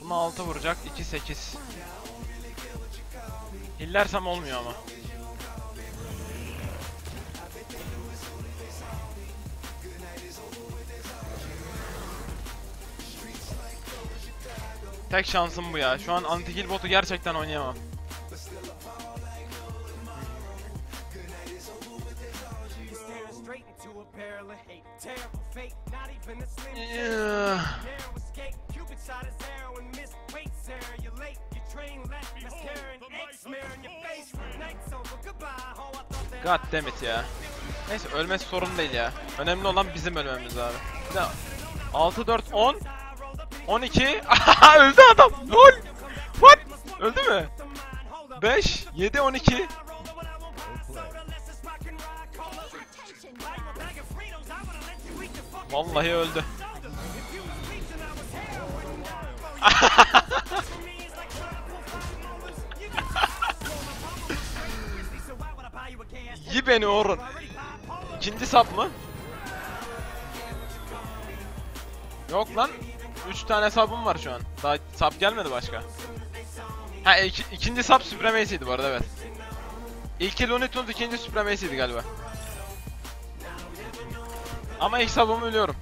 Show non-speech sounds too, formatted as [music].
Buna 6 vuracak. 2 8. Hillersem olmuyor ama. Tek şansım bu ya. Şu an anti-heal botu gerçekten oynayamam. God damn it ya. Neyse ölmesi sorun değil ya. Önemli olan bizim ölmemiz abi. Bir de 6 4 10 12 öldü adam. Lol. What? Öldü mü? 5 7 12 Vallahi öldü. [laughs] Yi beni Orun. İkinci sap mı? Yok lan. 3 tane sabım var şu an. Daha sap gelmedi başka. Ha iki, ikinci sap Supremacy'ydi bu arada evet. İlki Looney Tunes ikinci Supremacy'ydi galiba. Ama ilk sabımı biliyorum.